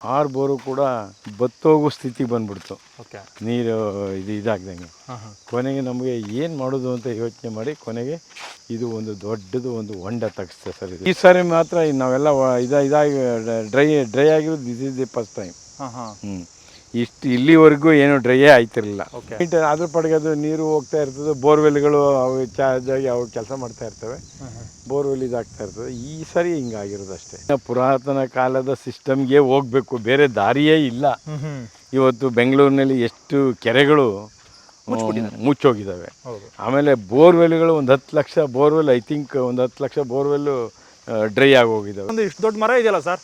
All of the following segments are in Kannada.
ಆರು ಬೋರು ಕೂಡ ಬತ್ತೋಗೋ ಸ್ಥಿತಿ ಬಂದ್ಬಿಡ್ತು. ಓಕೆ. ನೀರು ಇದು ಇದಾಗ್ದಂಗೆ. ಕೊನೆಗೆ ನಮಗೆ ಏನು ಮಾಡೋದು ಅಂತ ಯೋಚನೆ ಮಾಡಿ ಕೊನೆಗೆ ಇದು ಒಂದು ದೊಡ್ಡದು ಒಂದು ಹೊಂಡ ತಗಿಸ್ತದೆ ಸರ್ ಈ ಸಾರಿ ಮಾತ್ರ ನಾವೆಲ್ಲ ಇದ ಇದಾಗಿ ಡ್ರೈ ಡ್ರೈ ಆಗಿರೋದು this is the first time ಹಾಂ ಹಾಂ. ಹ್ಞೂ ಇಷ್ಟು ಇಲ್ಲಿವರೆಗೂ ಏನು ಡ್ರೈಯೇ ಆಯ್ತಿರಲಿಲ್ಲ. ಓಕೆ ಅದ್ರ ಪಡೆಗೆ ಅದು ನೀರು ಹೋಗ್ತಾ ಇರ್ತದೆ ಬೋರ್ವೆಲ್ಗಳು ಅವು ಚಾರ್ಜ್ ಆಗಿ ಅವು ಕೆಲಸ ಮಾಡ್ತಾ ಇರ್ತವೆ. ಬೋರ್ವೆಲ್ ಇದಾಗ್ತಾ ಇರ್ತದೆ. ಈ ಸರಿ ಹಿಂಗಾಗಿರೋದಷ್ಟೇ ಪುರಾತನ ಕಾಲದ ಸಿಸ್ಟಮ್ಗೆ ಹೋಗ್ಬೇಕು ಬೇರೆ ದಾರಿಯೇ ಇಲ್ಲ. ಇವತ್ತು ಬೆಂಗಳೂರಿನಲ್ಲಿ ಎಷ್ಟು ಕೆರೆಗಳು ಮುಚ್ಚೋಗಿದ್ದಾವೆ. ಆಮೇಲೆ ಬೋರ್ವೆಲ್ಗಳು ಒಂದು ಹತ್ತು ಲಕ್ಷ ಬೋರ್ವೆಲ್ ಐ ಥಿಂಕ್ ಒಂದು ಹತ್ತು ಲಕ್ಷ ಬೋರ್ವೆಲ್ಲು ಡ್ರೈ ಆಗಿ ಹೋಗಿದ್ದಾವೆ ಒಂದು ಇಷ್ಟು ದೊಡ್ಡ ಮರ ಇದೆಯಲ್ಲ ಸರ್?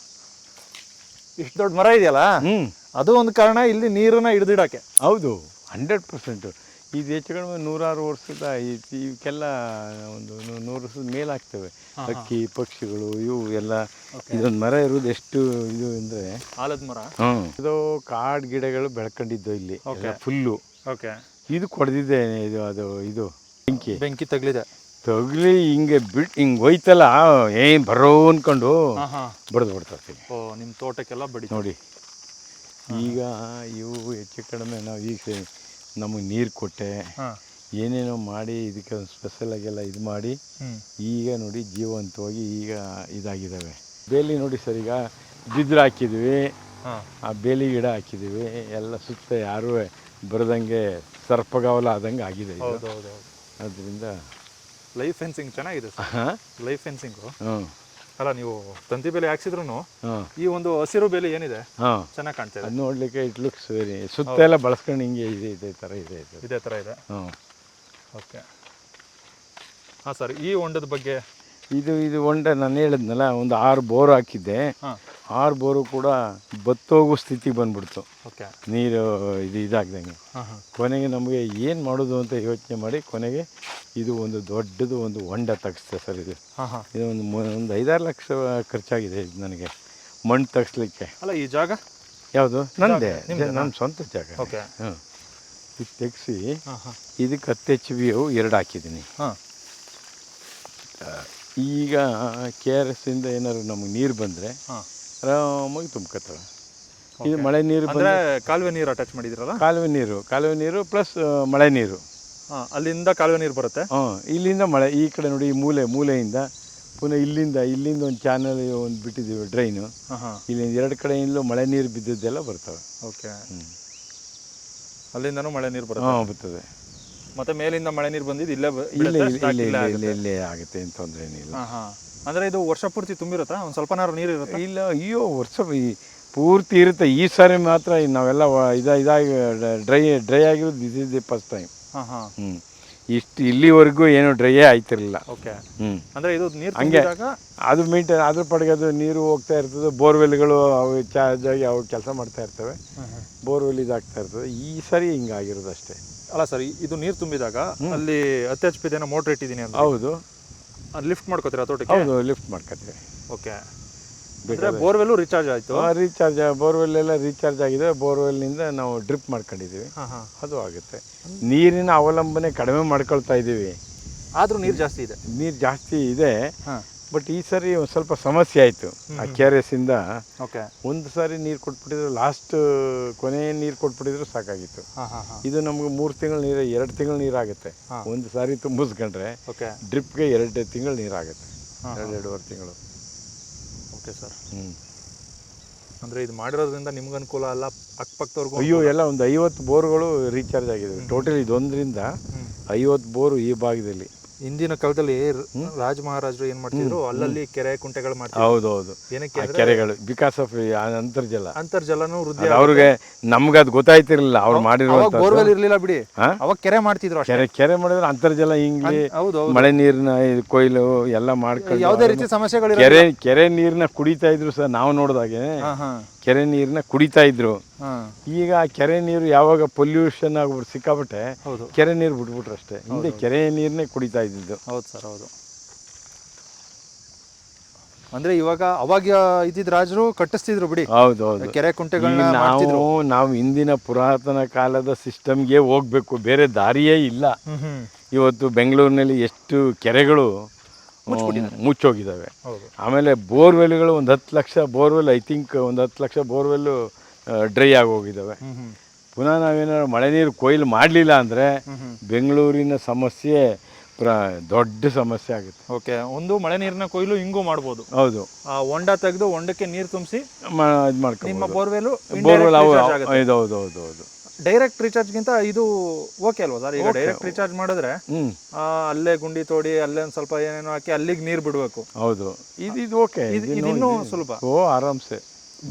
ಇಷ್ಟು ದೊಡ್ಡ ಮರ ಇದೆಯಲ್ಲ? ಹ್ಞೂ ಅದು ಒಂದು ಕಾರಣ ಇಲ್ಲಿ ನೀರನ್ನ ಹಿಡಿದಿಡಕ್ಕೆ. ಹೌದು ಹಂಡ್ರೆಡ್ ಪರ್ಸೆಂಟು ಇದು ಹೆಚ್ಚು ಕಡಿಮೆ ನೂರಾರು ವರ್ಷದ ಈ- ಇವಕ್ಕೆಲ್ಲ ಒಂದು ನೂರು ವರ್ಷದ ಮೇಲಾಗ್ತವೆ ಹಕ್ಕಿ ಪಕ್ಷಿಗಳು ಇವು ಎಲ್ಲ ಇದೊಂದು ಮರ ಇರೋದು ಎಷ್ಟು ಇದು ಅಂದರೆ ಆಲದ ಮರ? ಹ್ಞೂ. ಇದು ಕಾಡು ಗಿಡಗಳು ಬೆಳ್ಕೊಂಡಿದ್ದು ಇಲ್ಲಿ. ಫುಲ್ಲು ಓಕೆ ಇದು ಕೊಡ್ದಿದೆ ಇದು ಅದು ಇದು ಬೆಂಕಿ. ಬೆಂಕಿ ತಗ್ಲಿದೆ. ತಗಲಿ ಹಿಂಗೆ ಬಿಟ್ಟು ಹಿಂಗೆ ಹೋಯ್ತಲ್ಲ ಏನ್ ಬರೋ ಅನ್ಕೊಂಡು ಬಡ್ದು ಬಿಡ್ತಾರೆ ಓ ನಿಮ್ಮ ತೋಟಕ್ಕೆಲ್ಲ ಬಡಿ ನೋಡಿ. ಈಗ ಇವು ಹೆಚ್ಚು ಕಡಿಮೆ ನಾವು ಈಗ ನಮಗೆ ನೀರು ಕೊಟ್ಟೆ ಏನೇನೋ ಮಾಡಿ ಇದಕ್ಕೆ ಒಂದು ಸ್ಪೆಷಲಾಗೆಲ್ಲ ಇದು ಮಾಡಿ ಈಗ ನೋಡಿ ಜೀವಂತವಾಗಿ ಈಗ ಇದಾಗಿದ್ದಾವೆ ಬೇಲಿ ನೋಡಿ ಸರ್ ಈಗ ಬಿದ್ರು ಹಾಕಿದ್ವಿ ಆ ಬೇಲಿ ಗಿಡ ಹಾಕಿದ್ದೀವಿ ಎಲ್ಲ ಸುತ್ತ ಯಾರೂ ಬರದಂಗೆ ಸರ್ಪಗಾವಲ ಆದಂಗೆ ಆಗಿದೆ ಅದರಿಂದ ಲೈಫ್ ಫೆನ್ಸಿಂಗ್ ಚೆನ್ನಾಗಿದೆ ಲೈಫ್ ಫೆನ್ಸಿಂಗು ಹ್ಞೂ ಅಲ್ಲ ನೀವು ತಂತಿ ಬೇಲಿ ಹಾಕ್ಸಿದ್ರು ಈ ಒಂದು ಹಸಿರು ಬೇಲಿ ಏನಿದೆ? ಹಾಂ. ಚೆನ್ನಾಗಿ ಕಾಣ್ತಾ ಇದೆ. ನೋಡ್ಲಿಕ್ಕೆ ನೋಡಲಿಕ್ಕೆ ಇಟ್ ಲುಕ್ಸ್ ವೆರಿ ಸುತ್ತ ಎಲ್ಲ ಬಳಸ್ಕೊಂಡು ಹಿಂಗೆ ಇದೆ ಇದೆ ಥರ ಇದೆ ಇದೆ. ಇದೇ ಥರ ಇದೆ? ಓಕೆ. ಹಾಂ ಸರ್ ಈ ಹೊಂಡದ ಬಗ್ಗೆ ಇದು ಇದು ಹೊಂಡ ನಾನು ಹೇಳಿದ್ನಲ್ಲ ಒಂದು ಆರು ಬೋರ್ ಹಾಕಿದ್ದೆ. ಆರು ಬೋರು ಕೂಡ ಬತ್ತೋಗೋ ಸ್ಥಿತಿ ಬಂದ್ಬಿಡ್ತು. ನೀರು ಇದು ಇದಾಗ್ದಂಗೆ. ಕೊನೆಗೆ ನಮಗೆ ಏನು ಮಾಡೋದು ಅಂತ ಯೋಚನೆ ಮಾಡಿ ಕೊನೆಗೆ ಇದು ಒಂದು ದೊಡ್ಡದು ಒಂದು ಹೊಂಡ ತಗ್ಸ್ತೆ ಸರ್ ಇದು. ಇದು ಒಂದು ಒಂದು ಐದಾರು ಲಕ್ಷ ಖರ್ಚಾಗಿದೆ ಇದು ನನಗೆ ಮಣ್ಣು ತಗ್ಸ್ಲಿಕ್ಕೆ. ಅಲ್ಲ ಈ ಜಾಗ? ಯಾವುದು? ನಂದೇ. ನನ್ನ ಸ್ವಂತ ಜಾಗ. ಹ್ಞೂ ಇದು ತೆಗ್ಸಿ ಇದಕ್ಕೆ ಹತ್ತು ಎಚ್ ಬಿ ಅವು ಎರಡು ಹಾಕಿದ್ದೀನಿ. ಹಾಂ. ಈಗ ಕೆ ಆರ್ ಎಸ್ಸಿಂದ ಏನಾದ್ರು ನಮಗೆ ನೀರು ಬಂದರೆ ಆರಾಮಾಗಿ ತುಂಬ್ಕೊತವೆ ಇದು ಮಳೆ ನೀರು ಬಂದರೆ ಕಾಲುವೆ ನೀರು ಅಟ್ಯಾಚ್ ಮಾಡಿದಿರಲ್ಲ ಕಾಲುವೆ ನೀರು ಕಾಲುವೆ ನೀರು ಪ್ಲಸ್ ಮಳೆ ನೀರು. ಹಾಂ ಅಲ್ಲಿಂದ ಕಾಲುವೆ ನೀರು ಬರುತ್ತೆ? ಹಾಂ ಇಲ್ಲಿಂದ ಮಳೆ ಈ ಕಡೆ ನೋಡಿ ಈ ಮೂಲೆ ಮೂಲೆಯಿಂದ ಪುನಃ ಇಲ್ಲಿಂದ ಇಲ್ಲಿಂದ ಒಂದು ಚಾನಲ್ ಒಂದು ಬಿಟ್ಟಿದ್ದೀವಿ ಡ್ರೈನು ಇಲ್ಲಿಂದ ಎರಡು ಕಡೆಯಿಂದಲೂ ಮಳೆ ನೀರು ಬಿದ್ದದ್ದೆಲ್ಲ ಬರ್ತವೆ. ಓಕೆ ಹ್ಞೂ ಅಲ್ಲಿಂದನೂ ಮಳೆ ನೀರು ಬರುತ್ತೆ? ಹಾಂ ಬರ್ತದೆ. ಮತ್ತೆ ಮೇಲಿಂದ ಮಳೆ ನೀರು ಬಂದಿದ್ದು ಇಲ್ಲೇ ಬ- ಇಲ್ಲೇ ಬೀಳುತ್ತೆ, ಇಲ್ಲೇ stock ಇಲ್ಲೇ ಇಲ್ಲೇ ಇಲ್ಲೇ ಆಗುತ್ತೆ. ಅಂತ ಏನು ತೊಂದರೆ ಏನಿಲ್ಲ. ಹಾ, ಹಾಂ. ಅಂದರೆ ಇದು ವರ್ಷ ಪೂರ್ತಿ ತುಂಬಿರುತ್ತಾ? ಒಂದು ಸ್ವಲ್ಪನಾರು ನೀರು ಇರುತ್ತೆ? ಇಲ್ಲ ಅಯ್ಯೋ ವರ್ಷ ಈ ಪೂರ್ತಿ ಇರುತ್ತೆ. ಈ ಸಾರಿ ಮಾತ್ರ ಈ ನಾವೆಲ್ಲ ವ- ಇದ ಇದಾಗಿ ಡ್ರೈ ಡ್ರೈ ಆಗಿರೋದು this is the first time ಹಾ ಹಾ. ಹ್ಞೂ ಇಷ್ಟು ಇಲ್ಲಿವರೆಗೂ ಏನು ಡ್ರೈಯೇ ಆಯ್ತಿರಲಿಲ್ಲ. ಓಕೆ ಹ್ಞೂ ಅಂದರೆ ಇದು ನೀರು. ತುಂಬಿದಾಗ ಅದು ಮೇಂಟೈನ್ ಅದ್ರ ಪಡೆಗೆ ಅದು ನೀರು ಹೋಗ್ತಾ ಇರ್ತದೆ. ಬೋರ್ವೆಲ್ಗಳು ಅವು ಚಾರ್ಜ್ ಆಗಿ ಅವು ಕೆಲಸ ಮಾಡ್ತಾ ಇರ್ತವೆ. ಬೋರ್ವೆಲ್ ಇದಾಗ್ತಾ ಇರ್ತದೆ. ಈ ಸರಿ ಹಿಂಗಾಗಿರೋದು ಅಷ್ಟೇ. ಅಲ್ಲ ಸರ್ ಇದು ನೀರು ತುಂಬಿದಾಗ ಅಲ್ಲಿ ಹತ್ತು ಎಚ್ ಪಿದೇನ ಮೋಟ್ರ್ ಇಟ್ಟಿದ್ದೀನಿ ಅಂತ ಹೌದು. ಅದು ಲಿಫ್ಟ್ ಮಾಡ್ಕೋತೀರಾ ತೋಟಕ್ಕೆ? ಹೌದು ಲಿಫ್ಟ್ ಮಾಡ್ಕೋತೀವಿ. ಓಕೆ ಬೋರ್ವೆಲ್ಲು ರೀಚಾರ್ಜ್ ಆಯಿತು? ರೀಚಾರ್ಜ್ ಬೋರ್ವೆಲ್ ಎಲ್ಲ ರೀಚಾರ್ಜ್ ಆಗಿದೆ. ಬೋರ್ವೆಲ್ನಿಂದ ನಾವು ಡ್ರಿಪ್ ಮಾಡ್ಕೊಂಡಿದ್ದೀವಿ. ಹಾಂ ಹಾಂ. ಅದು ಆಗುತ್ತೆ. ನೀರಿನ ಅವಲಂಬನೆ ಕಡಿಮೆ ಮಾಡ್ಕೊಳ್ತಾ ಇದ್ದೀವಿ ಆದರೂ ನೀರು ಜಾಸ್ತಿ ಇದೆ? ನೀರು ಜಾಸ್ತಿ ಇದೆ. ಹಾಂ. ಬಟ್ ಈ ಸರಿ ಒಂದು ಸ್ವಲ್ಪ ಸಮಸ್ಯೆ ಆಯಿತು ಆ ಕೆ ಆರ್ ಎಸ್ಸಿಂದ ಓಕೆ ಒಂದು ಸಾರಿ ನೀರು ಕೊಟ್ಬಿಟ್ಟಿದ್ರು ಲಾಸ್ಟ್ ಕೊನೆ ನೀರು ಕೊಟ್ಬಿಟ್ಟಿದ್ರು ಸಾಕಾಗಿತ್ತು. ಇದು ನಮ್ಗೆ ಮೂರು ತಿಂಗಳು ನೀರು ಎರಡು ತಿಂಗಳು ನೀರಾಗುತ್ತೆ. ಒಂದು ಸಾರಿ ತುಂಬಿಸ್ಕೊಂಡ್ರೆ ಓಕೆ ಡ್ರಿಪ್ಗೆ ಎರಡು ತಿಂಗಳು ನೀರಾಗುತ್ತೆ ಎರಡು ಎರಡೂವರೆ ತಿಂಗಳು. ಓಕೆ ಸರ್ ಹ್ಞೂ ಅಂದರೆ ಇದು ಮಾಡಿರೋದ್ರಿಂದ ನಿಮ್ಗೆ ಅನುಕೂಲ ಅಲ್ಲ ಅಕ್ಕಪಕ್ಕದವ್ರಿಗೂ ಅಯ್ಯೋ ಎಲ್ಲ ಒಂದು ಐವತ್ತು ಬೋರ್ಗಳು ರೀಚಾರ್ಜ್ ಆಗಿದೆ ಟೋಟಲ್ ಇದೊಂದರಿಂದ. ಐವತ್ತು ಬೋರು ಈ ಭಾಗದಲ್ಲಿ. ಹಿಂದಿನ ಕಾಲದಲ್ಲಿ ರಾಜ ಮಹಾರಾಜರು ಏನ್ ಮಾಡ್ತಿದ್ರು? ಅಲ್ಲಲ್ಲಿ ಕೆರೆ ಕುಂಟೆಗಳು ಮಾಡ್ತಿದ್ರು. ಹೌದು ಹೌದು ಏನಕ್ಕೆ ಕೆರೆಗಳು ಬಿಕಾಸ್ ಆಫ್ ಅಂತರ್ಜಲ. ಅಂತರ್ಜಲನೂ ವೃದ್ಧಿ ಅವ್ರಿಗೆ ನಮ್ಗೆ ಅದು ಗೊತ್ತಾಯ್ತಿರ್ಲಿಲ್ಲ ಅವ್ರು ಮಾಡಿರುವಂತ ಬೋರ್ವೆಲ್ ಇರ್ಲಿಲ್ಲ ಬಿಡಿ? ಅವಾಗ ಕೆರೆ ಮಾಡ್ತಿದ್ರು ಕೆರೆ ಕೆರೆ ಮಾಡಿದ್ರೆ ಅಂತರ್ಜಲ ಹಿಂಗ್ಲಿ ಹೌದು ಮಳೆ ನೀರಿನ ಕೊಯ್ಲು ಎಲ್ಲ ಮಾಡ್ಕೊಂಡು ಯಾವುದೇ ರೀತಿ ಸಮಸ್ಯೆಗಳು ಕೆರೆ ಕೆರೆ ನೀರನ್ನ ಕುಡಿತಾ ಇದ್ರು ಸರ್ ನಾವು ನೋಡಿದಾಗೆ ಕೆರೆ ನೀರನ್ನ ಕುಡಿತಾ ಇದ್ರು. ಈಗ ಆ ಕೆರೆ ನೀರು ಯಾವಾಗ ಪೊಲ್ಯೂಷನ್ ಆಗ್ಬಿಟ್ಟು ಸಿಕ್ಕಾಬಿಟ್ಟೆ ಕೆರೆ ನೀರು ಬಿಟ್ಬಿಟ್ರು ಅಷ್ಟೇ. ಹಿಂದೆ ಕೆರೆ ನೀರನ್ನೇ ಕುಡಿತಾ ಇದ್ದಿದ್ದು. ಹೌದು ಸರ್ ಹೌದು. ಅಂದ್ರೆ ಇವಾಗ ಅವಾಗ ಇದ್ದಿದ್ ರಾಜರು ಕಟ್ಟಿಸ್ತಿದ್ರು ಬಿಡಿ. ಹೌದು ಹೌದು. ಕೆರೆ ಕುಂಟೆಗಳನ್ನ ನಾವು ನಾವು ಹಿಂದಿನ ಪುರಾತನ ಕಾಲದ ಸಿಸ್ಟಮ್ಗೆ ಹೋಗ್ಬೇಕು. ಬೇರೆ ದಾರಿಯೇ ಇಲ್ಲ. ಇವತ್ತು ಬೆಂಗಳೂರಿನಲ್ಲಿ ಎಷ್ಟು ಕೆರೆಗಳು ಮುಚ್ಬಿಟ್ಟಿದ್ದಾರೆ. ಮುಚ್ಚೋಗಿದ್ದಾವೆ. ಆಮೇಲೆ ಬೋರ್ವೆಲ್ಗಳು ಒಂದು ಹತ್ತು ಲಕ್ಷ ಬೋರ್ವೆಲ್ ಐ ಥಿಂಕ್ ಒಂದು ಹತ್ತು ಲಕ್ಷ ಬೋರ್ವೆಲ್ಲು ಡ್ರೈ ಆಗಿ ಹೋಗಿದ್ದಾವೆ ಪುನಃ ನಾವೇನಾದ್ರು ಮಳೆ ನೀರು ಕೊಯ್ಲು ಮಾಡಲಿಲ್ಲ ಅಂದರೆ ಬೆಂಗಳೂರಿನ ಸಮಸ್ಯೆ ಪ್ರ ದೊಡ್ಡ ಸಮಸ್ಯೆ ಆಗುತ್ತೆ. ಓಕೆ ಒಂದು ಮಳೆ ನೀರಿನ ಕೊಯ್ಲು ಹಿಂಗೂ ಮಾಡ್ಬೋದು. ಹೌದು. ಆ ಹೊಂಡ ತೆಗೆದು ಹೊಂಡಕ್ಕೆ ನೀರು ತುಂಬಿಸಿ ಇದು ಇದು ನಿಮ್ಮ ಬೋರ್ವೆಲ್ ಬೋರ್ವೆಲ್ ಹೌದು ಹೌದು ಹೌದು ಹೌದು. ಡೈರೆಕ್ಟ್ ರಿಚಾರ್ಜ್ಗಿಂತ ಇದು ಓಕೆ ಅಲ್ವಾ ಸರ್? ಈಗ ಡೈರೆಕ್ಟ್ ರಿಚಾರ್ಜ್ ಮಾಡಿದ್ರೆ ಅಲ್ಲೇ ಗುಂಡಿ ತೋಡಿ ಅಲ್ಲೇ ಒಂದು ಸ್ವಲ್ಪ ಏನೇನೋ ಹಾಕಿ ಅಲ್ಲಿಗೆ ನೀರು ಬಿಡಬೇಕು. ಹೌದು. ಇದು ಇದು ಓಕೆ. ಇನ್ನೂ ಸುಲಭ. ಓ ಆರಾಮ್ಸೆ.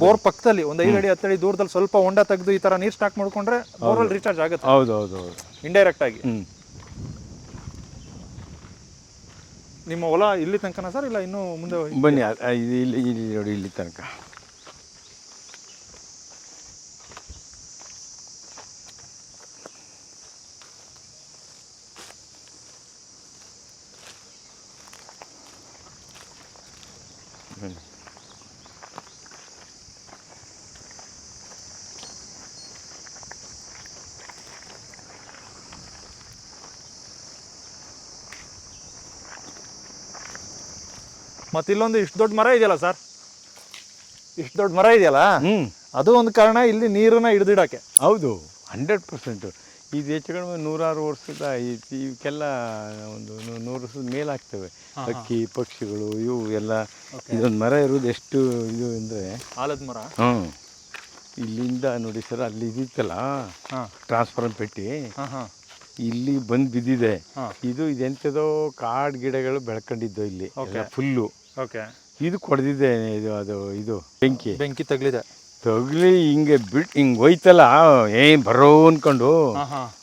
ಬೋರ್ ಪಕ್ಕದಲ್ಲಿ ಒಂದು ಐದು ಅಡಿ ಹತ್ತು ಅಡಿ ದೂರದಲ್ಲಿ ಸ್ವಲ್ಪ ಹೊಂಡ ತೆಗೆದು ಈ ತರ ನೀರು ಸ್ಟಾಕ್ ಮಾಡ್ಕೊಂಡ್ರೆ ಬೋರಲ್ಲಿ ರೀಚಾರ್ಜ್ ಆಗುತ್ತೆ. ಹೌದು ಹೌದು ಹೌದು. ಇಂಡೈರೆಕ್ಟ್ ಆಗಿ. ನಿಮ್ಮ ಹೊಲ ಇಲ್ಲಿ ತನಕನ ಸರ್ ಇಲ್ಲ ಇನ್ನೂ ಮುಂದೆ ಬನ್ನಿ ಇಲ್ಲಿ ಇಲ್ಲಿ ನೋಡಿ ಇಲ್ಲಿ ತನಕ. ಮತ್ತೆ ಇಲ್ಲೊಂದು ಇಷ್ಟು ದೊಡ್ಡ ಮರ ಇದೆಯಲ್ಲ ಸರ್? ಇಷ್ಟು ದೊಡ್ಡ ಮರ ಇದೆಯಲ್ಲ? ಹ್ಞೂ ಅದು ಒಂದು ಕಾರಣ ಇಲ್ಲಿ ನೀರನ್ನ ಹಿಡಿದಿಡಕ್ಕೆ. ಹೌದು ಹಂಡ್ರೆಡ್ ಪರ್ಸೆಂಟು ಇದು ಹೆಚ್ಚು ಕಡಿಮೆ ನೂರಾರು ವರ್ಷದ ಐತಿ. ಇವಕ್ಕೆಲ್ಲ ಒಂದು ನೂರು ವರ್ಷದ ಮೇಲಾಗ್ತವೆ ಹಕ್ಕಿ ಪಕ್ಷಿಗಳು ಇವು ಎಲ್ಲ ಇದೊಂದು ಮರ ಇರೋದು ಎಷ್ಟು ಇದು ಅಂದರೆ ಆಲದ ಮರ? ಹ್ಞೂ. ಇಲ್ಲಿಂದ ನೋಡಿ ಸರ್ ಅಲ್ಲಿ ಇದಿತ್ತಲ್ಲ ಟ್ರಾನ್ಸ್ಫರ್ ಟ್ರಾನ್ಸ್ಫಾರ್ಮ್ ಪೆಟ್ಟಿ. ಇಲ್ಲಿ ಬಂದು ಬಿದ್ದಿದೆ. ಇದು ಇದೆಂಥದೋ ಕಾಡು ಗಿಡಗಳು ಬೆಳ್ಕೊಂಡಿದ್ದು ಇಲ್ಲಿ. ಫುಲ್ಲು. ಓಕೆ. ಇದು ಕೊಡ್ದಿದೆ ಇದು ಅದು ಇದು ಬೆಂಕಿ. ಬೆಂಕಿ ತಗಲಿದೆ. ತಗ್ಲಿ ಹಿಂಗೆ ಬಿಟ್ಟು ಹಿಂಗೆ ಹೋಯ್ತಲ್ಲ ಏನ್ ಬರೋ ಅನ್ಕೊಂಡು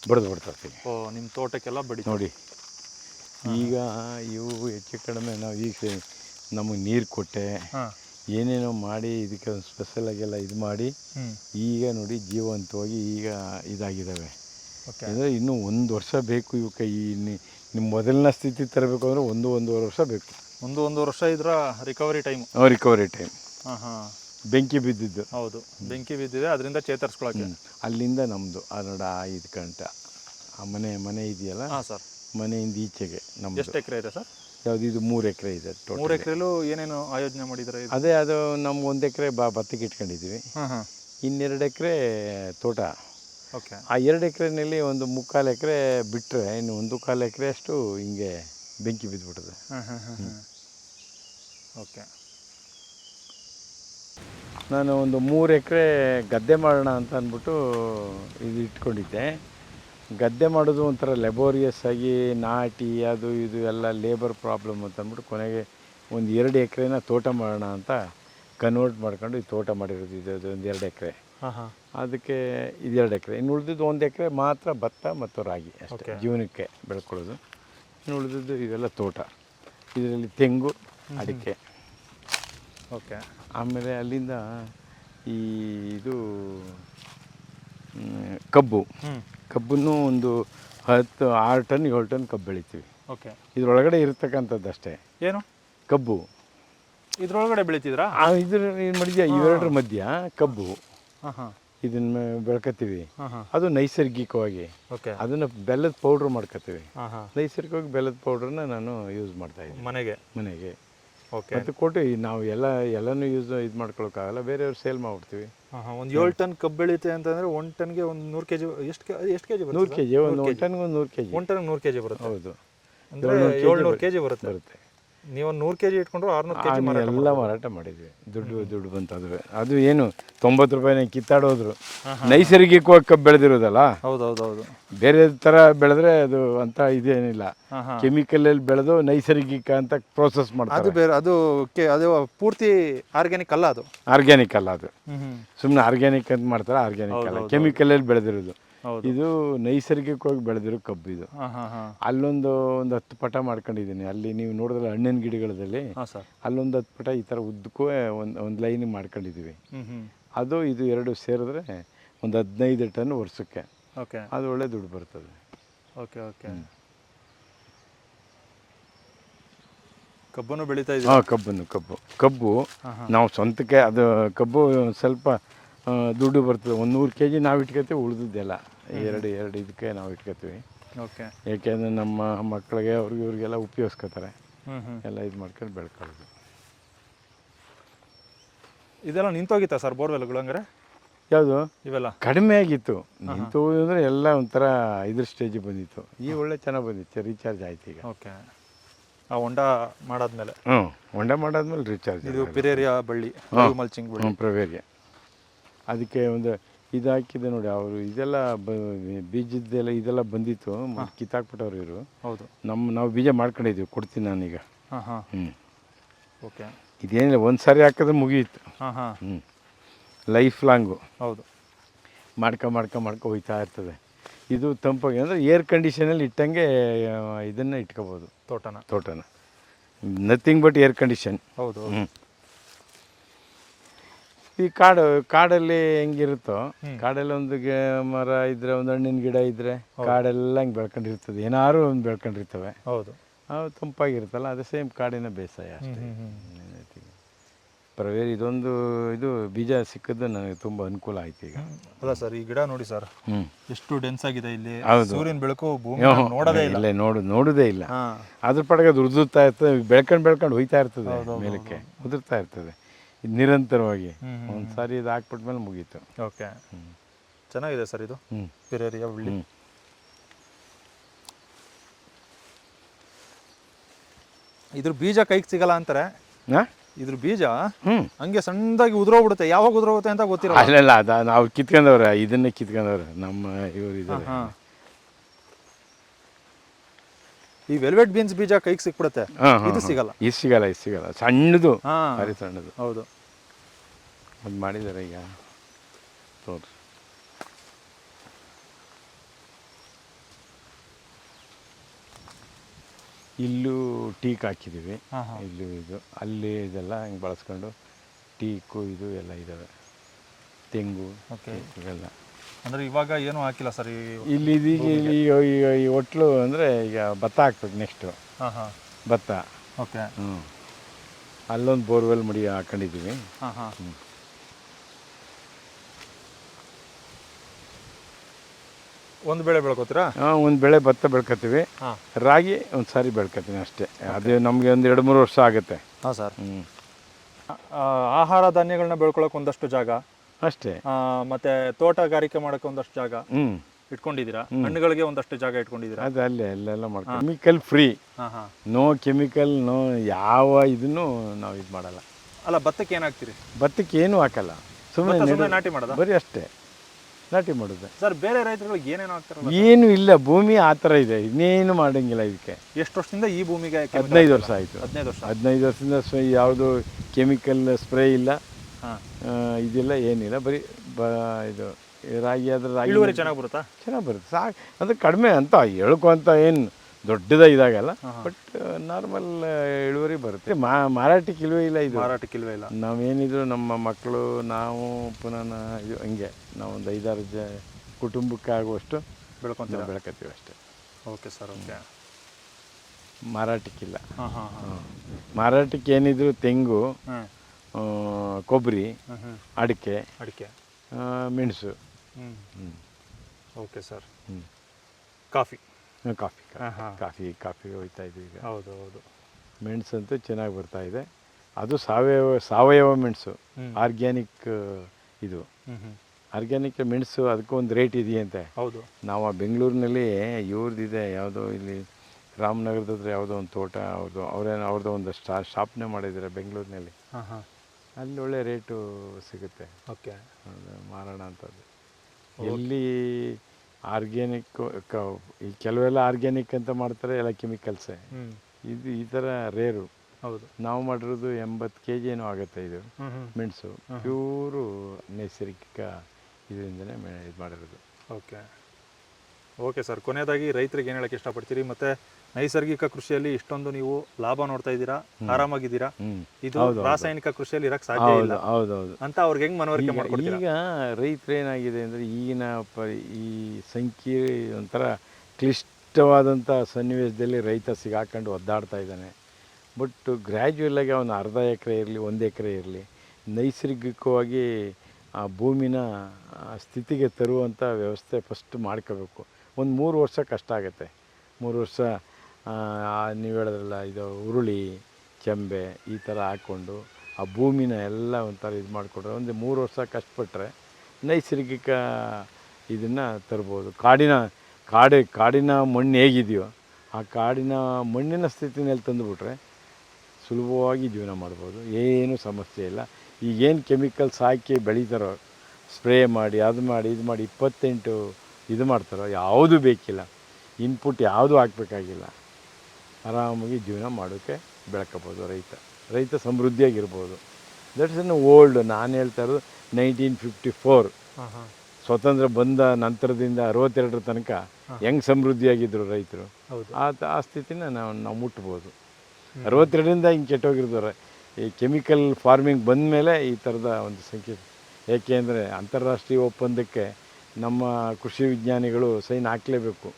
ಬಡ್ದು ಬಿಡ್ತಾರೆ ಓ ನಿಮ್ಮ ತೋಟಕ್ಕೆಲ್ಲ ಬಡಿ ನೋಡಿ ಈಗ ಇವು ಹೆಚ್ಚು ಕಡಿಮೆ ನಾವು ಈಗ ನಮಗೆ ನೀರು ಕೊಟ್ಟೆ ಏನೇನೋ ಮಾಡಿ ಇದಕ್ಕೆ ಸ್ಪೆಷಲ್ ಸ್ಪೆಷಲಾಗೆಲ್ಲ ಇದು ಮಾಡಿ ಈಗ ನೋಡಿ ಜೀವಂತವಾಗಿ ಈಗ ಇದಾಗಿದ್ದಾವೆ ಅಂದರೆ ಇನ್ನೂ ಒಂದು ವರ್ಷ ಬೇಕು ಇವಕ್ಕೆ ಈ ನಿಮ್ಮ ಮೊದಲನೇ ಸ್ಥಿತಿ ತರಬೇಕು ಅಂದರೆ ಒಂದು ಒಂದೂವರೆ ವರ್ಷ ಬೇಕು. ಒಂದು ಒಂದು ವರ್ಷ ಇದ್ರ ರಿಕವರಿ ಟೈಮ್ ರಿಕವರಿ ಟೈಮ್ ಹಾಂ ಹಾಂ ಬೆಂಕಿ ಬಿದ್ದಿದ್ದು. ಹೌದು. ಬೆಂಕಿ ಬಿದ್ದಿದೆ ಅದರಿಂದ ಚೇತರಿಸ್ಕೊಳಕ್ಕೆ. ಅಲ್ಲಿಂದ ನಮ್ಮದು ಆ ನೋಡ ಆ ಐದು ಗಂಟೆ. ಆ ಮನೆ ಮನೆ ಇದೆಯಲ್ಲ? ಹಾಂ ಸರ್. ಮನೆಯಿಂದ ಈಚೆಗೆ ನಮ್ಮ ಎಷ್ಟು ಎಕರೆ ಇದೆ ಸರ್? ಯಾವುದು ಇದು ಮೂರು ಎಕರೆ ಇದೆ ಮೂರು ಎಕರೆಲೂ ಏನೇನು ಆಯೋಜನೆ ಮಾಡಿದ್ದಾರೆ ಅದೇ ಅದು ನಮ್ಮ ಒಂದು ಎಕರೆ ಬಾ ಭತ್ತಕ್ಕೆ ಇಟ್ಕೊಂಡಿದ್ದೀವಿ. ಹಾಂ ಹಾಂ. ಇನ್ನೆರಡು ಎಕರೆ ತೋಟ. ಓಕೆ. ಆ ಎರಡು ಎಕರೆನಲ್ಲಿ ಒಂದು ಮುಕ್ಕಾಲು ಎಕರೆ ಬಿಟ್ಟರೆ ಇನ್ನು ಒಂದು ಕಾಲು ಎಕರೆ ಅಷ್ಟು ಹಿಂಗೆ ಬೆಂಕಿ ಬಿದ್ದುಬಿಟ್ಟದೆ ಹಾಂ ಹಾಂ ಹಾಂ ಹಾಂ. ಓಕೆ. ನಾನು ಒಂದು ಮೂರು ಎಕರೆ ಗದ್ದೆ ಮಾಡೋಣ ಅಂತ ಅಂದ್ಬಿಟ್ಟು ಇದು ಇಟ್ಕೊಂಡಿದ್ದೆ. ಗದ್ದೆ ಮಾಡೋದು ಒಂಥರ ಲೆಬೋರಿಯಸ್ ಆಗಿ ನಾಟಿ ಅದು ಇದು ಎಲ್ಲ ಲೇಬರ್ ಪ್ರಾಬ್ಲಮ್ ಅಂತ ಅಂದ್ಬಿಟ್ಟು ಕೊನೆಗೆ ಒಂದು ಎರಡು ಎಕರೆನ ತೋಟ ಮಾಡೋಣ ಅಂತ ಕನ್ವರ್ಟ್ ಮಾಡ್ಕೊಂಡು ಈ ತೋಟ ಮಾಡಿರೋದು ಇದು ಅದು ಒಂದು ಎರಡು ಎಕರೆ. ಹಾಂ ಹಾಂ. ಅದಕ್ಕೆ ಇದೆರಡು ಎಕರೆ. ಇನ್ನು ಉಳಿದಿದ್ದು ಒಂದು ಎಕರೆ ಮಾತ್ರ ಭತ್ತ ಮತ್ತು ರಾಗಿ ಅಷ್ಟೇ. ಜೀವನಕ್ಕೆ ಬೆಳ್ಕೊಳ್ಳೋದು. ಇನ್ನು ಉಳಿದಿದ್ದು ಇದೆಲ್ಲ ತೋಟ. ಇದರಲ್ಲಿ ತೆಂಗು ಅಡಿಕೆ. ಓಕೆ. ಆಮೇಲೆ ಅಲ್ಲಿಂದ ಈ ಇದು ಕಬ್ಬು. ಕಬ್ಬನ್ನು ಒಂದು ಹತ್ತು ಆರು ಟನ್ ಏಳು ಟನ್ ಕಬ್ಬು ಬೆಳಿತೀವಿ. ಓಕೆ. ಇದರೊಳಗಡೆ ಇರತಕ್ಕಂಥದ್ದು ಅಷ್ಟೇ. ಏನು? ಕಬ್ಬು. ಇದ್ರೊಳಗಡೆ ಬೆಳಿತಿದ್ರಾ? ಆ ಇದ್ರ ಏನು ಮಾಡಿದ್ಯಾ? ಇವೆರಡರ ಮಧ್ಯ ಕಬ್ಬು. ಇದನ್ನ ಹಾಂ ಅದು ನೈಸರ್ಗಿಕವಾಗಿ. ಓಕೆ. ಅದನ್ನು ಬೆಲ್ಲದ ಪೌಡ್ರ್ ಮಾಡ್ಕೊತೀವಿ ನೈಸರ್ಗಿಕವಾಗಿ ಬೆಲ್ಲದ ಪೌಡ್ರನ್ನ ನಾನು ಯೂಸ್ ಮಾಡ್ತಾ ಇದ್ದೀನಿ. ಮನೆಗೆ. ಮನೆಗೆ. ಮತ್ತು ಕೊಟ್ಟು ನಾವು ಎಲ್ಲ ಎಲ್ಲಾನು ಯೂಸ್ ಇದು ಮಾಡ್ಕೊಳಕ್ಕಾಗಲ್ಲ ಬೇರೆಯವ್ರು ಸೇಲ್ ಮಾಡ್ಬಿಡ್ತೀವಿ. ಒಂದು ಏಳು ಟನ್ ಕಬ್ಬು ಬೆಳೀತೆ ಅಂತಂದ್ರೆ ಒಂದು ಟನ್ಗೆ ಒಂದು ನೂರು ಎಷ್ಟು ಕೆಜಿ ಎಷ್ಟು ಕೆ ಜಿ ಬರುತ್ತೆ ನೂರು ಕೆ ಜಿ ಒಂದು ಒಂದು ಟನ್ಗೆ ಒಂದು ನೂರು ಕೆ ಜಿ ಒಂದು ಟನ್ಗೆ ನೂರು ಕೆ ಜಿ ಬರುತ್ತೆ. ಹೌದು. ಏಳ್ನೂರು ಏಳ್ನೂರು ಕೆ ಜಿ ಬರುತ್ತೆ. ಬರುತ್ತೆ. ನೀವು ನೂರು ಕೆ ಜಿ ಇಟ್ಕೊಂಡ್ರು ಆರ್ನೂರು ಕೆ ಜಿ ಮಾರಾಟ ಎಲ್ಲ ಮಾರಾಟ ಮಾಡಿದ್ವಿ. ದುಡ್ಡು ದುಡ್ಡು ಬಂತು ಅದು ಅದು ಏನು ತೊಂಬತ್ತು ರೂಪಾಯಿನ ಕಿತ್ತಾಡೋದ್ರು. ನೈಸರ್ಗಿಕವಾಗಿ ಕಬ್ಬು ಬೆಳೆದಿರೋದಲ್ಲ? ಹೌದು ಹೌದು ಹೌದು ಬೇರೆ ಥರ ಬೆಳೆದ್ರೆ ಅದು ಅಂತ ಇದೇನಿಲ್ಲ. ಕೆಮಿಕಲ್ ಕೆಮಿಕಲಲ್ಲಿ ಬೆಳೆದು ನೈಸರ್ಗಿಕ ಅಂತ ಪ್ರೋಸೆಸ್ ಮಾಡ್ತಾರೆ. ಅದು ಬೇರೆ ಅದು ಕೆ ಅದು ಪೂರ್ತಿ ಆರ್ಗ್ಯಾನಿಕ್ ಅಲ್ಲ ಅದು. ಆರ್ಗ್ಯಾನಿಕ್ ಅಲ್ಲ ಅದು. ಸುಮ್ಮನೆ ಆರ್ಗ್ಯಾನಿಕ್ ಅಂತ ಮಾಡ್ತಾರೆ ಆರ್ಗ್ಯಾನಿಕ್ ಅಲ್ಲ. ಕೆಮಿಕಲಲ್ಲಿ ಬೆಳೆದಿರೋದು. ಹೌದು ಇದು ನೈಸರ್ಗಿಕವಾಗಿ ಬೆಳೆದಿರೋ ಕಬ್ಬು ಇದು. ಅಲ್ಲೊಂದು ಒಂದು ಹತ್ತು ಪಟ ಮಾಡ್ಕೊಂಡಿದ್ದೀನಿ. ಅಲ್ಲಿ ನೀವು ನೋಡಿದ್ರೆ ಹಣ್ಣಿನ ಗಿಡಗಳಲ್ಲಿ ಹಾಂ ಸರ್. ಅಲ್ಲೊಂದು ಹತ್ತು ಪಟ ಈ ಥರ ಉದ್ದಕ್ಕೂ ಒಂದು ಒಂದು ಲೈನ್ ಮಾಡ್ಕೊಂಡಿದ್ದೀವಿ. ಅದು ಇದು ಎರಡು ಸೇರಿದ್ರೆ ಒಂದು ಹದಿನೈದು ಟನ್ ವರ್ಷಕ್ಕೆ. ಓಕೆ. ಅದು ಒಳ್ಳೆ ದುಡ್ಡು ಬರ್ತದೆ. Okay okay. ಕಬ್ಬನ್ನು ಬೆಳೀತಾ ಹಾಂ ಕಬ್ಬನ್ನು ಕಬ್ಬು. ಕಬ್ಬು ನಾವು ಸ್ವಂತಕ್ಕೆ ಅದು ಕಬ್ಬು ಸ್ವಲ್ಪ ದುಡ್ಡು ಬರ್ತದೆ. ಒಂದು ನೂರು ಕೆ ಜಿ ನಾವು ಇಟ್ಕೋತೀವಿ ಉಳಿದಿದ್ದೆಲ್ಲ. ಎರಡು ಎರಡು ಇದಕ್ಕೆ ನಾವು ಇಟ್ಕೋತೀವಿ ಓಕೆ. ಏಕೆಂದರೆ ನಮ್ಮ ಮಕ್ಕಳಿಗೆ ಅವ್ರಿಗೆ ಇವ್ರಿಗೆಲ್ಲ ಉಪಯೋಗಿಸ್ಕೊತಾರೆ. ಎಲ್ಲ ಇದು ಮಾಡ್ಕೊಂಡು ಬೆಳ್ಕೊಳ್ಳೋದು. ಇದೆಲ್ಲ ನಿಂತೋಗಿತ್ತಾ ಸರ್ ಬೋರ್ವೆಲ್ಗಳು ಹಂಗಾರೆ? ಯಾವುದು? ಇವೆಲ್ಲ. ಕಡಿಮೆ ಆಗಿತ್ತು. ನಿಂತು ಅಂದರೆ ಎಲ್ಲ ಒಂಥರ ಇದ್ರ ಸ್ಟೇಜ್ ಬಂದಿತ್ತು. ಈ ಒಳ್ಳೆ ಚೆನ್ನಾಗಿ ಬಂದಿತ್ತು. ರೀಚಾರ್ಜ್ ಆಯ್ತು ಈಗ. ಓಕೆ. ಆ ಹೊಂಡ ಮಾಡಾದ್ಮೇಲೆ. ಹ್ಞೂ ಹೊಂಡ ಮಾಡಾದ್ಮೇಲೆ ರೀಚಾರ್ಜ್ ಇದು ಪಿರೇರಿಯಾ ಬಳ್ಳಿ ಮಲ್ಚಿಂಗ್ ಬಳ್ಳಿ. ಪ್ರವೇರಿಯಾ. ಅದಕ್ಕೆ ಒಂದು ಇದು ಹಾಕಿದೆ ನೋಡಿ ಅವರು. ಇದೆಲ್ಲ ಬ ಬೀಜದ್ದೆಲ್ಲ ಇದೆಲ್ಲ ಬಂದಿತ್ತು. ಕಿತ್ತಾಕ್ಬಿಟ್ಟವ್ರು ಇವರು. ಹೌದು. ನಮ್ಮ ನಾವು ಬೀಜ ಮಾಡ್ಕೊಂಡಿದ್ದೀವಿ ಕೊಡ್ತೀನಿ ನಾನೀಗ. ಹಾಂ ಹಾಂ. ಹ್ಞೂ ಓಕೆ. ಇದೇನಿಲ್ಲ ಒಂದು ಸಾರಿ ಹಾಕಿದ್ರೆ ಮುಗಿಯಿತು ಹಾಂ ಹಾಂ. ಹ್ಞೂ ಲೈಫ್ ಲಾಂಗು ಹೌದು. ಮಾಡ್ಕೊ ಮಾಡ್ಕೊ ಮಾಡ್ಕೊ ಹೋಯ್ತಾ ಇರ್ತದೆ. ಇದು ತಂಪಾಗಿ ಅಂದರೆ ಏರ್ ಕಂಡೀಷನಲ್ಲಿ ಇಟ್ಟಂಗೆ ಇದನ್ನು ಇಟ್ಕೋಬೋದು. ತೋಟನ. ತೋಟನ. ನಥಿಂಗ್ ಬಟ್ ಏರ್ ಕಂಡೀಷನ್ ಹೌದು ಹ್ಞೂ ಈ ಕಾಡು ಕಾಡಲ್ಲಿ ಹೆಂಗಿರುತ್ತೋ ಕಾಡಲ್ಲಿ ಒಂದು ಗಿ- ಮರ ಇದ್ರೆ ಒಂದು ಹಣ್ಣಿನ ಗಿಡ ಇದ್ರೆ ಕಾಡೆಲ್ಲ ಹಿಂಗೆ ಬೆಳ್ಕೊಂಡಿರ್ತದೆ. ಏನಾದ್ರು ಒಂದು ಬೆಳ್ಕೊಂಡಿರ್ತವೆ. ಹೌದು. ಅವು ತಂಪಾಗಿರುತ್ತಲ್ಲ ಅದು ಸೇಮ್ ಕಾಡಿನ ಬೇಸಾಯ ಅಷ್ಟೇ. ಪ್ರವೇರ್ ಇದೊಂದು ಇದು ಬೀಜ ಸಿಕ್ಕಿದ್ದು ನನಗೆ ತುಂಬ ಅನುಕೂಲ ಆಯ್ತು ಈಗ. ಅಲ್ಲ ಸರ್ ಈ ಗಿಡ ನೋಡಿ ಸರ್. ಹ್ಞೂ ಎಷ್ಟು ಡೆನ್ಸ್ ಆಗಿದೆ ಇಲ್ಲಿ. ಸೂರ್ಯನ ಬೆಳಕು ಭೂಮಿ ನೋಡೋದೇ ಇಲ್ಲ. ಇಲ್ಲೇ ನೋಡು ನೋಡುದೇ ಇಲ್ಲ. ಹಾ. ಅದ್ರ ಪಡೆಗೆ ಅದು ಉದುರ್ತಾ ಇರ್ತದೆ ಬೆಳ್ಕೊಂಡು ಬೆಳ್ಕೊಂಡು ಹೋಯ್ತಾ ಇರ್ತದೆ ಮೇಲಕ್ಕೆ. ಉದುರ್ತಾ ಇರ್ತದೆ. ಇದು ನಿರಂತರವಾಗಿ ಒಂದು ಸಾರಿ ಇದು ಹಾಕ್ಬಿಟ್ಮೇಲೆ ಮುಗೀತು. ಓಕೆ. ಚೆನ್ನಾಗಿದೆ ಸರ್ ಇದು? ಹ್ಞೂ ಹುಳ್ಳಿ. ಬಳ್ಳಿ ಇದ್ರ ಬೀಜ ಕೈಗೆ ಸಿಗಲ್ಲ ಅಂತಾರೆ. ಇದ್ರ ಬೀಜ ಹಂಗೆ ಸಣ್ಣದಾಗಿ ಉದುರೋಗ್ಬಿಡುತ್ತೆ. ಯಾವಾಗ ಉದುರೋಗುತ್ತೆ ಅಂತ ಗೊತ್ತಿರಲ್ಲ. ಅಲ್ಲ ಅದ ನಾವು ಕಿತ್ಕೊಂಡವ್ರೆ ಇದನ್ನೇ ಕಿತ್ಕೊಂಡವ್ರೆ ನಮ್ಮ ಇವರು ಇದ್ದಾರೆ ಹಾ ಈ ವೆಲ್ವೆಟ್ ಬೀನ್ಸ್ ಬೀಜ ಕೈಗೆ ಸಿಕ್ಬಿಡುತ್ತೆ. ಇದು ಸಿಗಲ್ಲ. ಇದು ಸಿಗಲ್ಲ ಇದು ಸಿಗಲ್ಲ. ಸಣ್ಣದು ಭಾರಿ ಸಣ್ಣದು. ಹೌದು. ಅದು ಮಾಡಿದ್ದಾರೆ ಈಗ. ತೋರಿ ಇಲ್ಲೂ ಟೀಕ್ ಹಾಕಿದ್ದೀವಿ ಹಾ ಹಾ. ಇಲ್ಲೂ ಇದು ಅಲ್ಲಿ ಇದೆಲ್ಲ ಹಿಂಗೆ ಬಳಸ್ಕೊಂಡು ಟೀಕು ಇದು ಎಲ್ಲ ಇದ್ದಾವೆ ತೆಂಗು ಓಕೆ. ಇವೆಲ್ಲ. ಅಂದ್ರೆ ಇವಾಗ ಏನು ಹಾಕಿಲ್ಲ ಸರ್ ಈ ಇಲ್ಲಿ ಇದೀಗ ಇಲ್ಲಿ ಈಗ ಈ ಒಟ್ಲು ಅಂದರೆ ಈಗ ಭತ್ತ ಹಾಕ್ಬೇಕು ನೆಕ್ಸ್ಟು ಹಾ ಹಾ. ಭತ್ತ. ಓಕೆ. ಹ್ಞೂ ಅಲ್ಲೊಂದು ಬೋರ್ವೆಲ್ ಮಡಿ ಹಾಕೊಂಡಿದ್ದೀವಿ. ಹಾ ಹಾ. ಒಂದು ಬೆಳೆ ಬೆಳ್ಕೋತೀರಾ? ಒಂದು ಬೆಳೆ ಭತ್ತ ಬೆಳ್ಕೊತೀವಿ. ಹಾ. ರಾಗಿ ಒಂದು ಸಾರಿ ಬೆಳ್ಕೊತೀನಿ ಅಷ್ಟೇ. ಅದು ನಮಗೆ ಒಂದು ಎರಡು ಮೂರು ವರ್ಷ ಆಗುತ್ತೆ. ಹಾಂ ಸರ್. ಹ್ಞೂ ಆಹಾರ ಧಾನ್ಯಗಳನ್ನ ಬೆಳ್ಕೊಳಕ್ ಒಂದಷ್ಟು ಜಾಗ. ಅಷ್ಟೇ. ಆ, ಮತ್ತೆ ತೋಟಗಾರಿಕೆ ಮಾಡಕ್ಕೆ ಒಂದಷ್ಟು ಜಾಗ ಹ್ಮ್. ಇಟ್ಕೊಂಡಿದ್ದೀರಾ? ಹಣ್ಣುಗಳಿಗೆ ಒಂದಷ್ಟು ಜಾಗ ಇಟ್ಕೊಂಡಿದ್ದೀರಾ? ಅದು ಅಲ್ಲೇ ಅಲ್ಲೆಲ್ಲ ಮಾಡ್ಕೊಂಡು ಕೆಮಿಕಲ್ ಫ್ರೀ ಹಾ ಹಾ. ನೋ ಕೆಮಿಕಲ್ ನೋ ಯಾವ ಇದನ್ನು ನಾವು ಇದು ಮಾಡಲ್ಲ. ಅಲ್ಲ ಭತ್ತಕ್ಕೆ ಏನಾಗ್ತೀರಿ? ಭತ್ತಕ್ಕೆ ಏನು ಹಾಕಲ್ಲ. ಭತ್ತ ಸುಮ್ಮನೆ ಸುಮ್ಮನೆ ನಾಟಿ ಮಾಡೋದಾ? ಬರೀ ಅಷ್ಟೇ. ನಾಟಿ ಮಾಡೋದು. ಸರ್ ಬೇರೆ ರೈತರುಗಳಿಗೆ ಏನೇನು ಆಗ್ತಾರಲ್ಲ ಏನು ಇಲ್ಲ ಭೂಮಿ ಆ ಥರ ಇದೆ. ಇನ್ನೇನು ಮಾಡಂಗಿಲ್ಲ ಇದಕ್ಕೆ. ಎಷ್ಟು ವರ್ಷದಿಂದ ಈ ಭೂಮಿಗೆ ಹದಿನೈದು ವರ್ಷ ಆಯಿತು. ಹದಿನೈದು ವರ್ಷ. ಹದಿನೈದು ವರ್ಷದಿಂದ ಸ್ವ ಯಾವುದು ಕೆಮಿಕಲ್ ಸ್ಪ್ರೇ ಇಲ್ಲ. ಇದಿಲ್ಲ ಏನಿಲ್ಲ ಬರೀ ಬ ಇದು ರಾಗಿ ಆದರೆ ರಾಗಿ ಇಳುವರಿ ಚೆನ್ನಾಗಿ ಬರುತ್ತಾ? ಚೆನ್ನಾಗಿ ಬರುತ್ತೆ. ಸಾಕು ಅಂದರೆ ಕಡಿಮೆ ಅಂತ ಹೇಳ್ಕೊಂತ ಏನು ದೊಡ್ಡದ ಇದಾಗಲ್ಲ ಬಟ್ ನಾರ್ಮಲ್ ಇಳುವರಿ ಬರುತ್ತೆ. ಮಾ ಮಾರಾಟಕ್ಕೆ ಇಲ್ವೇ ಇಲ್ಲ ಇದು. ಮಾರಾಟಕ್ಕೆ ಇಲ್ವೇ ಇಲ್ಲ. ನಾವೇನಿದ್ರು ನಮ್ಮ ಮಕ್ಕಳು ನಾವು ಪುನಃ ಇದು ಹಂಗೆ ನಾವೊಂದು ಐದಾರು ಜ ಕುಟುಂಬಕ್ಕೆ ಆಗುವಷ್ಟು ಬೆಳ್ಕೊಂತೀರಾ? ನಾವು ಬೆಳಕತ್ತೀವಿ ಅಷ್ಟೇ. Okay sir okay. ಮಾರಾಟಕ್ಕಿಲ್ಲ. ಹಾಂ ಹಾಂ ಹಾಂ. ಮಾರಾಟಕ್ಕೆ ಏನಿದ್ರು ತೆಂಗು ಕೊಬ್ಬರಿ ಅಡಿಕೆ ಅಡಿಕೆ. ಮೆಣಸು. Okay sir. ಹ್ಞೂ ಕಾಫಿ. Coffee coffee. ಕಾಫಿ ಹೋಯ್ತಾ ಇದ್ವಿ ಈಗ. ಹೌದು ಹೌದು. ಮೆಣಸಂತೂ ಚೆನ್ನಾಗಿ ಬರ್ತಾ ಇದೆ. ಅದು ಸಾವಯವ ಸಾವಯವ ಮೆಣಸು. ಆರ್ಗ್ಯಾನಿಕ್ ಇದು. ಆರ್ಗ್ಯಾನಿಕ್ ಮೆಣಸು ಅದಕ್ಕೂ ಒಂದು ರೇಟ್ ಇದೆಯಂತೆ ಹೌದು. ನಾವು ಆ ಬೆಂಗಳೂರಿನಲ್ಲಿ ಇವ್ರದ್ದಿದೆ ಯಾವುದೋ ಇಲ್ಲಿ ರಾಮನಗರದ ಹತ್ರ ಯಾವುದೋ ಒಂದು ತೋಟ ಅವ್ರದ್ದು ಅವ್ರೇನು ಅವ್ರದ್ದು ಒಂದು ಸ್ಟಾ ಶಾಪ್ನೇ ಮಾಡಿದ್ದಾರೆ ಬೆಂಗಳೂರಿನಲ್ಲಿ. ಹಾಂ ಹಾಂ ಅಲ್ಲಿ ಒಳ್ಳೆ ರೇಟು ಸಿಗುತ್ತೆ. ಓಕೆ. ಮಾರೋಣ ಅಂತದ್ದು. ಎಲ್ಲಿ ಆರ್ಗ್ಯಾನಿಕ್ ಈ ಕೆಲವೆಲ್ಲ ಆರ್ಗ್ಯಾನಿಕ್ ಅಂತ ಮಾಡ್ತಾರೆ ಎಲ್ಲ ಕೆಮಿಕಲ್ಸೇ. ಇದು ಈ ಥರ ರೇರು. ಹೌದು. ನಾವು ಮಾಡಿರೋದು ಎಂಬತ್ತು ಕೆ ಜಿ ಏನೋ ಆಗುತ್ತೆ ಇದು ಮೆಣಸು. ಪ್ಯೂರು ನೈಸರ್ಗಿಕ ಇದರಿಂದನೇ ಇದು ಮಾಡಿರೋದು. ಓಕೆ. ಓಕೆ ಸರ್ ಕೊನೆಯದಾಗಿ ರೈತರಿಗೆ ಏನು ಹೇಳೋಕ್ಕೆ ಇಷ್ಟಪಡ್ತೀರಿ? ಮತ್ತೆ ನೈಸರ್ಗಿಕ ಕೃಷಿಯಲ್ಲಿ ಇಷ್ಟೊಂದು ನೀವು ಲಾಭ ನೋಡ್ತಾ ಇದ್ದೀರಾ ಆರಾಮಾಗಿದ್ದೀರಾ? ಇದು ರಾಸಾಯನಿಕ ಕೃಷಿಯಲ್ಲಿ ಇರಕ್ ಸಾಧ್ಯ ಇಲ್ಲ. ಹೌದೌದು. ಹೌದು ಅಂತ ಅವ್ರಿಗೆ ಹೆಂಗ್ ಮನವರಿಕೆ ಮಾಡ್ಕೊಡ್ತೀರಾ? ಈಗ ರೈತರು ಏನಾಗಿದೆ ಅಂದ್ರೆ ಈಗಿನ ಈ ಸಂಖ್ಯೆ ಒಂಥರ ಕ್ಲಿಷ್ಟವಾದಂಥ ಸನ್ನಿವೇಶದಲ್ಲಿ ರೈತ ಸಿಗಾಕೊಂಡು ಒದ್ದಾಡ್ತಾ ಇದ್ದಾನೆ. ಬಟ್ ಗ್ರ್ಯಾಜುವಲಾಗಿ ಅವನು ಅರ್ಧ ಎಕರೆ ಇರಲಿ ಒಂದು ಎಕರೆ ಇರಲಿ ನೈಸರ್ಗಿಕವಾಗಿ ಆ ಭೂಮಿನ ಸ್ಥಿತಿಗೆ ತರುವಂಥ ವ್ಯವಸ್ಥೆ ಫಸ್ಟ್ ಮಾಡ್ಕೋಬೇಕು. ಒಂದು ಮೂರು ವರ್ಷ ಕಷ್ಟ ಆಗುತ್ತೆ. ಮೂರು ವರ್ಷ ನೀವು ಹೇಳಿದ್ರಲ್ಲ, ಇದು ಉರುಳಿ ಚೆಂಬೆ ಈ ಥರ ಹಾಕ್ಕೊಂಡು ಆ ಭೂಮಿನ ಎಲ್ಲ ಒಂಥರ ಇದು ಮಾಡಿಕೊಟ್ರೆ ಒಂದು ಮೂರು ವರ್ಷ ಕಷ್ಟಪಟ್ಟರೆ ನೈಸರ್ಗಿಕ ಇದನ್ನು ತರ್ಬೋದು. ಕಾಡಿನ, ಕಾಡು, ಕಾಡಿನ ಮಣ್ಣು ಹೇಗಿದೆಯೋ ಆ ಕಾಡಿನ ಮಣ್ಣಿನ ಸ್ಥಿತಿನಲ್ಲಿ ತಂದುಬಿಟ್ರೆ ಸುಲಭವಾಗಿ ಜೀವನ ಮಾಡ್ಬೋದು. ಏನು ಸಮಸ್ಯೆ ಇಲ್ಲ. ಈಗೇನು ಕೆಮಿಕಲ್ಸ್ ಹಾಕಿ ಬೆಳೀತಾರೋ, ಸ್ಪ್ರೇ ಮಾಡಿ, ಅದು ಮಾಡಿ, ಇದು ಮಾಡಿ ಇಪ್ಪತ್ತೆಂಟು ಇದು ಮಾಡ್ತಾರೋ, ಯಾವುದು ಬೇಕಿಲ್ಲ. ಇನ್ಪುಟ್ ಯಾವುದು ಹಾಕಬೇಕಾಗಿಲ್ಲ. ಆರಾಮಾಗಿ ಜೀವನ ಮಾಡೋಕ್ಕೆ ಬೆಳ್ಕೋಬೋದು ರೈತ. ರೈತ ಸಮೃದ್ಧಿಯಾಗಿರ್ಬೋದು. ದಟ್ಸ್ ಇನ್ ಓಲ್ಡ್ ನಾನು ಹೇಳ್ತಾ ಇರೋದು ನೈನ್ಟೀನ್ ಫಿಫ್ಟಿ ಫೋರ್ ಸ್ವತಂತ್ರ ಬಂದ ನಂತರದಿಂದ ಅರವತ್ತೆರಡರ ತನಕ ಹೆಂಗೆ ಸಮೃದ್ಧಿಯಾಗಿದ್ದರು ರೈತರು? ಆ ಆ ಸ್ಥಿತಿನ ನಾವು ನಾವು ಮುಟ್ಬೋದು. ಅರವತ್ತೆರಡರಿಂದ ಹಿಂಗೆ ಕೆಟ್ಟೋಗಿರ್ತಾರೆ. ಈ ಕೆಮಿಕಲ್ ಫಾರ್ಮಿಂಗ್ ಬಂದ ಮೇಲೆ ಈ ಥರದ ಒಂದು ಸಂಖ್ಯೆ ಏಕೆಂದರೆ ಅಂತಾರಾಷ್ಟ್ರೀಯ ಒಪ್ಪಂದಕ್ಕೆ ನಮ್ಮ ಕೃಷಿ ವಿಜ್ಞಾನಿಗಳು ಸೈನ್ ಹಾಕಲೇಬೇಕು.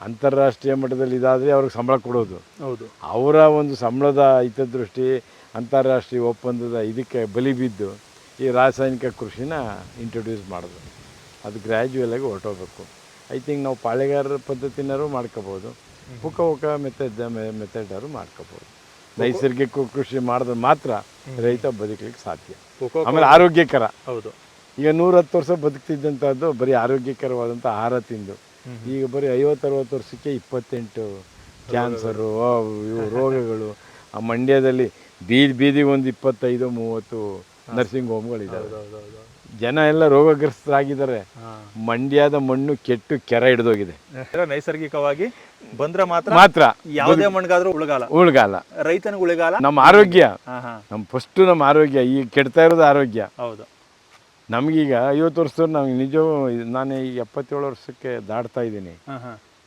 ಅಂತಾರಾಷ್ಟ್ರೀಯ ಮಟ್ಟದಲ್ಲಿ ಇದಾದರೆ ಅವ್ರಿಗೆ ಸಂಬಳ ಕೊಡೋದು. ಹೌದು. ಅವರ ಒಂದು ಸಂಬಳದ ಹಿತದೃಷ್ಟಿ ಅಂತಾರಾಷ್ಟ್ರೀಯ ಒಪ್ಪಂದದ ಇದಕ್ಕೆ ಬಲಿ ಬಿದ್ದು ಈ ರಾಸಾಯನಿಕ ಕೃಷಿನ ಇಂಟ್ರೊಡ್ಯೂಸ್ ಮಾಡೋದು. ಅದು ಗ್ರ್ಯಾಜುವಲಾಗಿ ಹೊರಟೋಗ್ಬೇಕು. ಐ ಥಿಂಕ್ ನಾವು ಪಾಳೆಗಾರರ ಪದ್ಧತಿನಾರು ಮಾಡ್ಕೋಬೋದು. ಹುಕ ಹುಕ ಮೆಥಡ್ ಮೆಥಡರು ಮಾಡ್ಕೋಬೋದು. ನೈಸರ್ಗಿಕ ಕೃಷಿ ಮಾಡಿದ್ರೆ ಮಾತ್ರ ರೈತ ಬದುಕಲಿಕ್ಕೆ ಸಾಧ್ಯ. ಆಮೇಲೆ ಆರೋಗ್ಯಕರ. ಹೌದು. ಈಗ ನೂರ ಹತ್ತು ವರ್ಷ ಬದುಕ್ತಿದ್ದಂಥದ್ದು ಬರೀ ಆರೋಗ್ಯಕರವಾದಂಥ ಆಹಾರ ತಿಂದು. ಈಗ ಬರೀ ಐವತ್ತು ಅರವತ್ತು ವರ್ಷಕ್ಕೆ ಇಪ್ಪತ್ತೆಂಟು ಕ್ಯಾನ್ಸರು ಇವು ರೋಗಗಳು. ಆ ಮಂಡ್ಯದಲ್ಲಿ ಬೀದಿ ಬೀದಿಗೆ ಒಂದು ಇಪ್ಪತ್ತೈದು ಮೂವತ್ತು ನರ್ಸಿಂಗ್ ಹೋಮ್ಗಳಿದ್ದಾವೆ ಜನ ಎಲ್ಲ ರೋಗಗ್ರಸ್ತರಾಗಿದ್ದಾರೆ. ಮಂಡ್ಯದ ಮಣ್ಣು ಕೆಟ್ಟು ಕೆರೆ ಹಿಡಿದೋಗಿದೆ. ನೈಸರ್ಗಿಕವಾಗಿ ಬಂದ್ರೆ ಮಾತ್ರ ಮಾತ್ರ. ಯಾವುದೇ ಮಣ್ಗಾದ್ರೂ ಉಳಗಾಲ. ಉಳಗಾಲ. ರೈತನಿಗೆ ಉಳಿಗಾಲ. ನಮ್ಮ ಆರೋಗ್ಯ. ನಮ್ಮ ಫಸ್ಟ್ ನಮ್ಮ ಆರೋಗ್ಯ. ಈಗ ಕೆಡ್ತಾ ಇರೋದು ಆರೋಗ್ಯ. ಹೌದು. ನಮಗೀಗ ಐವತ್ತು ವರ್ಷದವ್ರು ನಮ್ಗೆ ನಿಜವೂ ನಾನು ಈಗ ಎಪ್ಪತ್ತೇಳು ವರ್ಷಕ್ಕೆ ದಾಟ್ತಾ ಇದ್ದೀನಿ.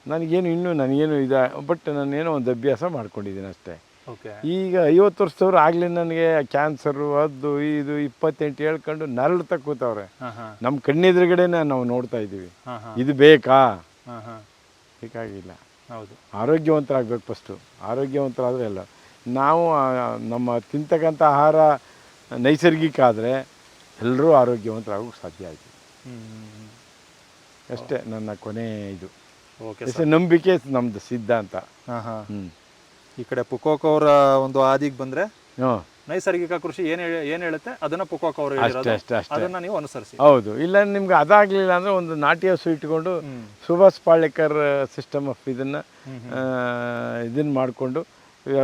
ನನಗೇನು ಇನ್ನೂ ನನಗೇನು ಇದು ಬಟ್ ನಾನೇನೋ ಒಂದು ಅಭ್ಯಾಸ ಮಾಡ್ಕೊಂಡಿದ್ದೀನಿ ಅಷ್ಟೇ. ಓಕೆ. ಈಗ ಐವತ್ತು ವರ್ಷದವ್ರು ಆಗಲಿ ನನಗೆ ಕ್ಯಾನ್ಸರು ಅದು ಇದು ಇಪ್ಪತ್ತೆಂಟು ಹೇಳ್ಕೊಂಡು ನರಳ್ತಾ ಕೂತವ್ರೆ. ನಮ್ಮ ಕಣ್ಣೆದುರುಗಡೆನೇ ನಾವು ನೋಡ್ತಾ ಇದ್ದೀವಿ. ಇದು ಬೇಕಾ? ಬೇಕಾಗಿಲ್ಲ. ಹೌದು. ಆರೋಗ್ಯವಂತರಾಗಬೇಕು ಫಸ್ಟು ಆರೋಗ್ಯವಂತರಾದರೆ ಎಲ್ಲ. ನಾವು ನಮ್ಮ ತಿಂತಕ್ಕಂಥ ಆಹಾರ ನೈಸರ್ಗಿಕ ಆದರೆ ಎಲ್ಲರೂ ಆರೋಗ್ಯವಂತರಾಗೋಕ್ಕೆ ಸಾಧ್ಯ ಆಯಿತು. ಅಷ್ಟೇ ನನ್ನ ಕೊನೆ ಇದು. ಓಕೆ ನಂಬಿಕೆ ನಮ್ಮದು ಸಿದ್ಧಾಂತ ಹಾ ಹಾ. ಹ್ಞೂ ಈ ಕಡೆ ಪುಕೋಕ್ ಅವರ ಒಂದು ಆದಿಗೆ ಬಂದ್ರೆ ಹ್ಞೂ ನೈಸರ್ಗಿಕ ಕೃಷಿ ಏನ್ ಹೇಳಿ- ಏನ್ ಹೇಳುತ್ತೆ? ಅದನ್ನ ಪುಕೋಕ್ ಅವರು ಅಷ್ಟೇ ಹೇಳಿರೋದು. ಅಷ್ಟೇ ಅಷ್ಟೇ ಅದನ್ನ ನೀವು ಅನುಸರಿಸಿ. ಹೌದು. ಇಲ್ಲ ನಿಮ್ಗೆ ಅದಾಗ್ಲಿಲ್ಲ ಅಂದ್ರೆ ಒಂದು ನಾಟಿ ಹಸು ಇಟ್ಕೊಂಡು ಸುಭಾಷ್ ಪಾಳೇಕರ್ ಸಿಸ್ಟಮ್ ಆಫ್ ಇದನ್ನು ಇದನ್ನ ಮಾಡಿಕೊಂಡು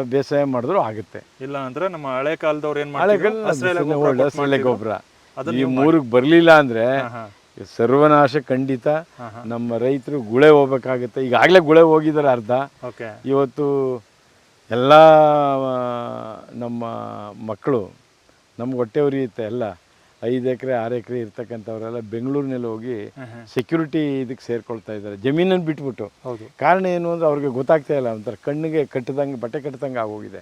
ಬೇಸಾಯ ಮಾಡಿದ್ರು ಆಗುತ್ತೆ. ಇಲ್ಲ ಅಂದ್ರೆ ನಮ್ಮ ಹಳೆ ಕಾಲದವ್ರು ಏನ್ ಮಾಡ್ತಾರೆ ಹಸ್ರೆಲೆ. ಗೊಬ್ಬರ. ಈ ಮೂರಿಗೆ ಬರಲಿಲ್ಲ ಅಂದರೆ ಸರ್ವನಾಶ ಖಂಡಿತ ನಮ್ಮ ರೈತರು ಗುಳೆ ಹೋಗ್ಬೇಕಾಗುತ್ತೆ. ಈಗಾಗಲೇ ಗುಳೆ ಹೋಗಿದ್ದಾರೆ ಅರ್ಧ. ಇವತ್ತು ಎಲ್ಲ ನಮ್ಮ ಮಕ್ಕಳು ನಮ್ಗೆ ಹೊಟ್ಟೆ ಉರಿಯುತ್ತೆ ಎಲ್ಲ. ಐದು ಎಕರೆ ಆರು ಎಕರೆ ಇರ್ತಕ್ಕಂಥವರೆಲ್ಲ ಬೆಂಗಳೂರಿನಲ್ಲಿ ಹೋಗಿ ಸೆಕ್ಯೂರಿಟಿ ಇದಕ್ಕೆ ಸೇರ್ಕೊಳ್ತಾ ಇದ್ದಾರೆ. ಜಮೀನನ್ನು ಬಿಟ್ಬಿಟ್ಟು. ಹೌದು. ಕಾರಣ ಏನು ಅಂದರೆ ಅವ್ರಿಗೆ ಗೊತ್ತಾಗ್ತಾ ಇಲ್ಲ ಅಂತಾರೆ ಕಣ್ಣಿಗೆ ಕಟ್ಟಿದಂಗೆ ಬಟ್ಟೆ ಕಟ್ಟದಂಗೆ ಆಗೋಗಿದೆ.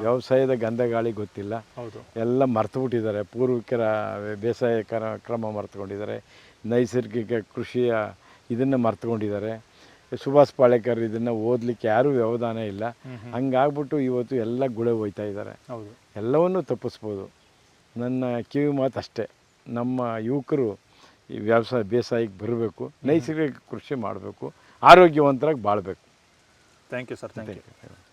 ವ್ಯವಸಾಯದ ಗಂಧ ಗಾಳಿ ಗೊತ್ತಿಲ್ಲ. ಹೌದು. ಎಲ್ಲ ಮರ್ತು ಬಿಟ್ಟಿದ್ದಾರೆ ಪೂರ್ವಿಕರ ಬೇಸಾಯ ಕ್ರ ಕ್ರಮ ಮರ್ತುಕೊಂಡಿದ್ದಾರೆ. ನೈಸರ್ಗಿಕ ಕೃಷಿಯ ಇದನ್ನು ಮರ್ತುಕೊಂಡಿದ್ದಾರೆ. ಸುಭಾಷ್ ಪಾಳೇಕರ್ ಇದನ್ನು ಓದಲಿಕ್ಕೆ ಯಾರೂ ವ್ಯವಧಾನ ಇಲ್ಲ. ಹಂಗಾಗ್ಬಿಟ್ಟು ಇವತ್ತು ಎಲ್ಲ ಗುಳೆ ಹೋಯ್ತಾ ಇದ್ದಾರೆ. ಎಲ್ಲವನ್ನೂ ತಪ್ಪಿಸ್ಬೋದು. ನನ್ನ ಕಿವಿ ಮಾತು ಅಷ್ಟೇ. ನಮ್ಮ ಯುವಕರು ಈ ವ್ಯವಸಾಯ ಬೇಸಾಯಕ್ಕೆ ಬರಬೇಕು ನೈಸರ್ಗಿಕ ಕೃಷಿ ಮಾಡಬೇಕು ಆರೋಗ್ಯವಂತರಾಗಿ ಬಾಳಬೇಕು. Thank you sir thank you